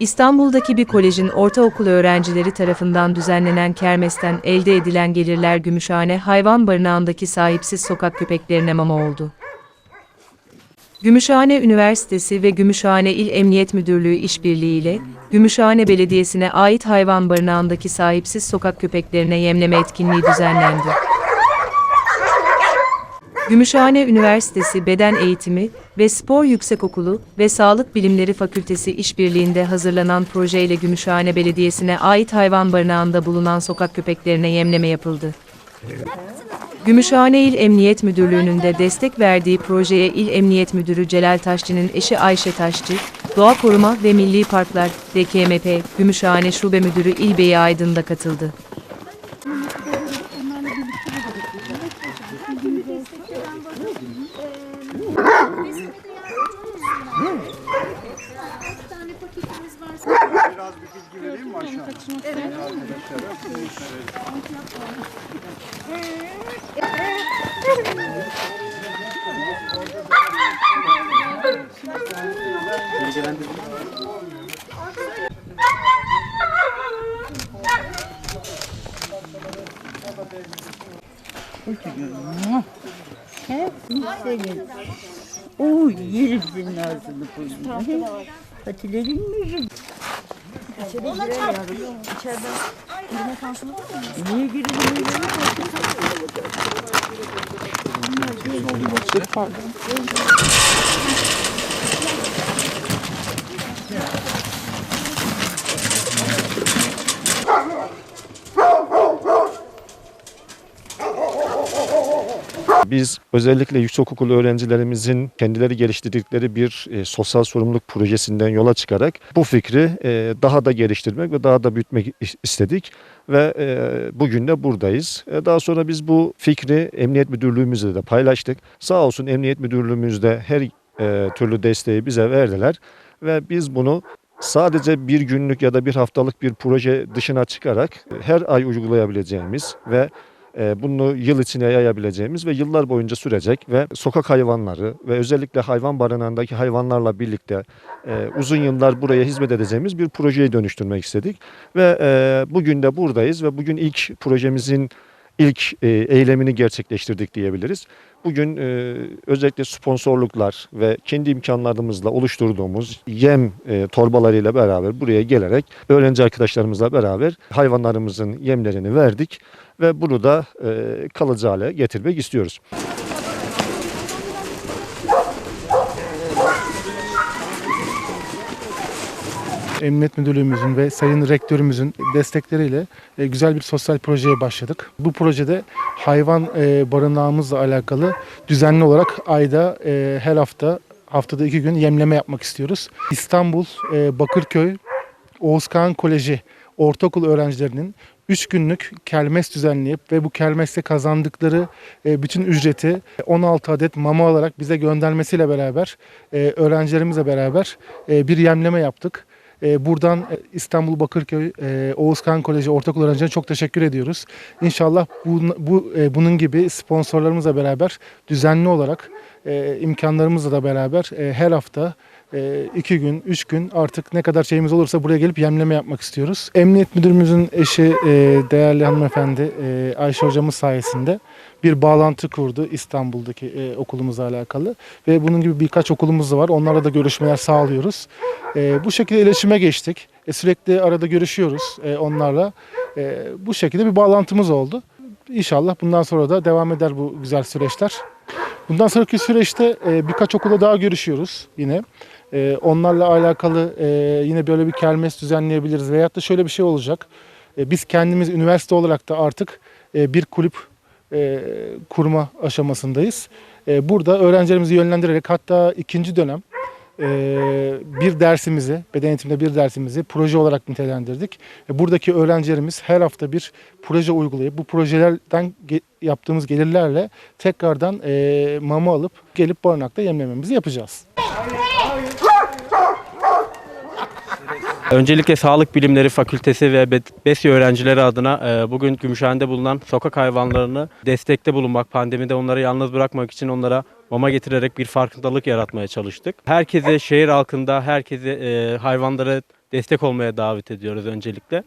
İstanbul'daki bir kolejin ortaokul öğrencileri tarafından düzenlenen kermesten elde edilen gelirler Gümüşhane Hayvan Barınağı'ndaki sahipsiz sokak köpeklerine mama oldu. Gümüşhane Üniversitesi ve Gümüşhane İl Emniyet Müdürlüğü işbirliğiyle Gümüşhane Belediyesi'ne ait hayvan barınağındaki sahipsiz sokak köpeklerine yemleme etkinliği düzenlendi. Gümüşhane Üniversitesi Beden Eğitimi ve Spor Yüksekokulu ve Sağlık Bilimleri Fakültesi işbirliğinde hazırlanan projeyle Gümüşhane Belediyesi'ne ait hayvan barınağında bulunan sokak köpeklerine yemleme yapıldı. Gümüşhane İl Emniyet Müdürlüğü'nün de destek verdiği projeye İl Emniyet Müdürü Celal Taşçı'nın eşi Ayşe Taşçı, Doğa Koruma ve Milli Parklar DKMP Gümüşhane Şube Müdürü İlbeyi Aydın da katıldı. Tane paketimiz var. Biraz bir bilgi vereyim mi aşağı? Senin. Oo yerim senin ağzını burnunu. Patilerin mi yerim? Niye girelim? Biz özellikle yüksekokul öğrencilerimizin kendileri geliştirdikleri bir e, sosyal sorumluluk projesinden yola çıkarak bu fikri e, daha da geliştirmek ve daha da büyütmek is- istedik ve e, bugün de buradayız. E, daha sonra biz bu fikri Emniyet Müdürlüğümüzle de paylaştık. Sağ olsun Emniyet Müdürlüğümüz de her e, türlü desteği bize verdiler ve biz bunu sadece bir günlük ya da bir haftalık bir proje dışına çıkarak her ay uygulayabileceğimiz ve bunu yıl içine yayabileceğimiz ve yıllar boyunca sürecek ve sokak hayvanları ve özellikle hayvan barınağındaki hayvanlarla birlikte e, uzun yıllar buraya hizmet edeceğimiz bir projeye dönüştürmek istedik. Ve e, bugün de buradayız ve bugün ilk projemizin ilk e, eylemini gerçekleştirdik diyebiliriz. Bugün e, özellikle sponsorluklar ve kendi imkanlarımızla oluşturduğumuz yem e, torbalarıyla beraber buraya gelerek öğrenci arkadaşlarımızla beraber hayvanlarımızın yemlerini verdik ve bunu da e, kalıcı hale getirmek istiyoruz. Emniyet Müdürlüğümüzün ve Sayın Rektörümüzün destekleriyle e, güzel bir sosyal projeye başladık. Bu projede hayvan e, barınağımızla alakalı düzenli olarak ayda e, her hafta haftada iki gün yemleme yapmak istiyoruz. İstanbul Bakırköy Oğuz Kağan Koleji ortaokul öğrencilerinin 3 günlük kermes düzenleyip ve bu kermeste kazandıkları bütün ücreti 16 adet mama alarak bize göndermesiyle beraber öğrencilerimizle beraber bir yemleme yaptık. E, Buradan e, İstanbul Bakırköy e, Oğuz Kağan Koleji ortaokul öğrencilerine çok teşekkür ediyoruz. İnşallah bu, bu e, bunun gibi sponsorlarımızla beraber düzenli olarak imkanlarımızla da beraber her hafta iki gün, üç gün artık ne kadar şeyimiz olursa buraya gelip yemleme yapmak istiyoruz. Emniyet Müdürümüzün eşi e, değerli hanımefendi e, Ayşe hocamız sayesinde bir bağlantı kurdu İstanbul'daki e, okulumuzla alakalı ve bunun gibi birkaç okulumuz da var. Onlarla da görüşmeler sağlıyoruz. E, bu şekilde iletişime geçtik. E, sürekli arada görüşüyoruz e, onlarla. E, bu şekilde bir bağlantımız oldu. İnşallah bundan sonra da devam eder bu güzel süreçler. Bundan sonraki süreçte e, birkaç okulda daha görüşüyoruz yine. E, onlarla alakalı e, yine böyle bir kermes düzenleyebiliriz. Veyahut da şöyle bir şey olacak. E, biz kendimiz üniversite olarak da artık e, bir kulüp e, kurma aşamasındayız. E, burada öğrencilerimizi yönlendirerek hatta ikinci dönem e, bir dersimizi, beden eğitiminde bir dersimizi proje olarak nitelendirdik. E, buradaki öğrencilerimiz her hafta bir proje uygulayıp bu projelerden ge- yaptığımız gelirlerle tekrardan e, mama alıp gelip barınakta yemlememizi yapacağız. Öncelikle Sağlık Bilimleri Fakültesi ve Be- BESİ öğrencileri adına e, bugün Gümüşhane'de bulunan sokak hayvanlarını destekte bulunmak, pandemide onları yalnız bırakmak için onlara mama getirerek bir farkındalık yaratmaya çalıştık. Herkese, şehir halkında herkese e, hayvanları destek olmaya davet ediyoruz öncelikle.